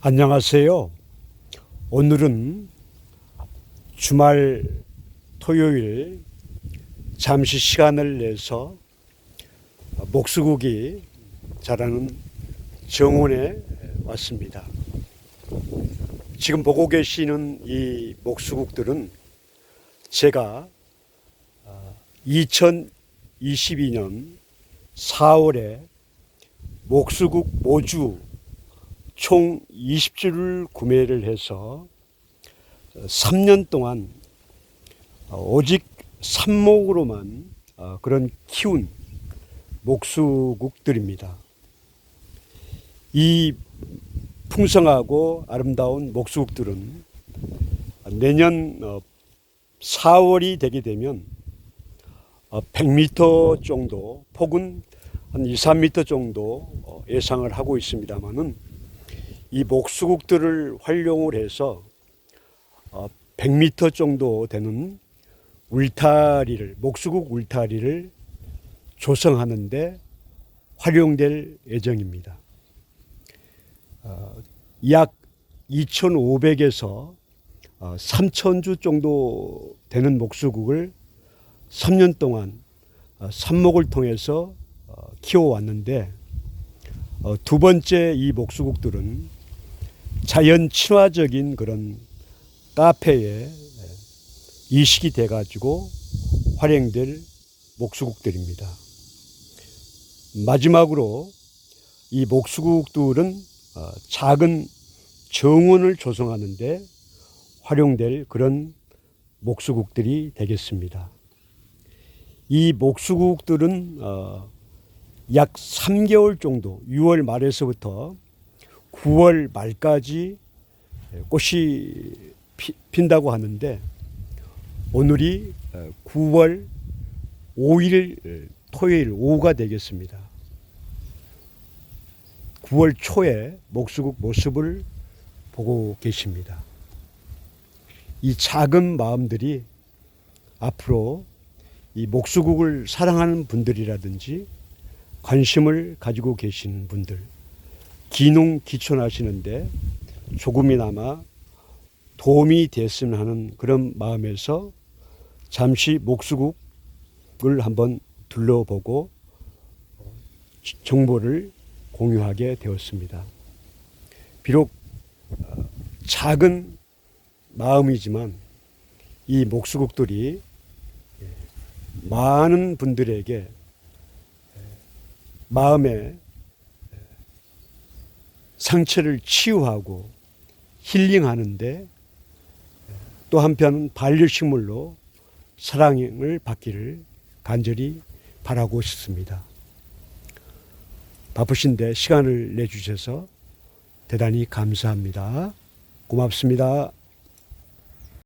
안녕하세요. 오늘은 주말 토요일 잠시 시간을 내서 목수국이 자라는 정원에 왔습니다. 지금 보고 계시는 이 목수국들은 제가 2022년 4월에 목수국 모주 총 20주를 구매를 해서 3년 동안 오직 삽목으로만 어, 그런 키운 목수국들입니다. 이 풍성하고 아름다운 목수국들은 내년 4월이 되게 되면 100m 정도, 폭은 한 2, 3m 정도 어, 예상을 하고 있습니다만은 이 목수국들을 활용을 해서 100m 정도 되는 울타리를 목수국 울타리를 조성하는데 활용될 예정입니다. 어, 약 2,500에서 3,000주 정도 되는 목수국을 3년 동안 어, 삽목을 통해서 어, 키워왔는데 두 번째 이 목수국들은 자연 친화적인 그런 카페에 이식이 돼가지고 활용될 목수국들입니다. 마지막으로 이 목수국들은 어, 작은 정원을 조성하는데 활용될 그런 목수국들이 되겠습니다. 이 목수국들은 어, 약 3개월 정도, 6월 말에서부터 9월 말까지 꽃이 피, 핀다고 하는데 오늘이 9월 5일 토요일 오후가 되겠습니다. 9월 초에 목수국 모습을 보고 계십니다. 이 작은 마음들이 앞으로 이 목수국을 사랑하는 분들이라든지 관심을 가지고 계신 분들, 기농 기촌하시는데 조금이나마 도움이 됐으면 하는 그런 마음에서 잠시 목수국을 한번 둘러보고 정보를 공유하게 되었습니다. 비록 어, 작은 마음이지만 이 목수국들이 많은 분들에게 마음의 상처를 치유하고 힐링하는데 또 한편 반려식물로 사랑을 받기를 간절히 바라고 싶습니다. 바쁘신데 시간을 내주셔서 대단히 감사합니다. 고맙습니다.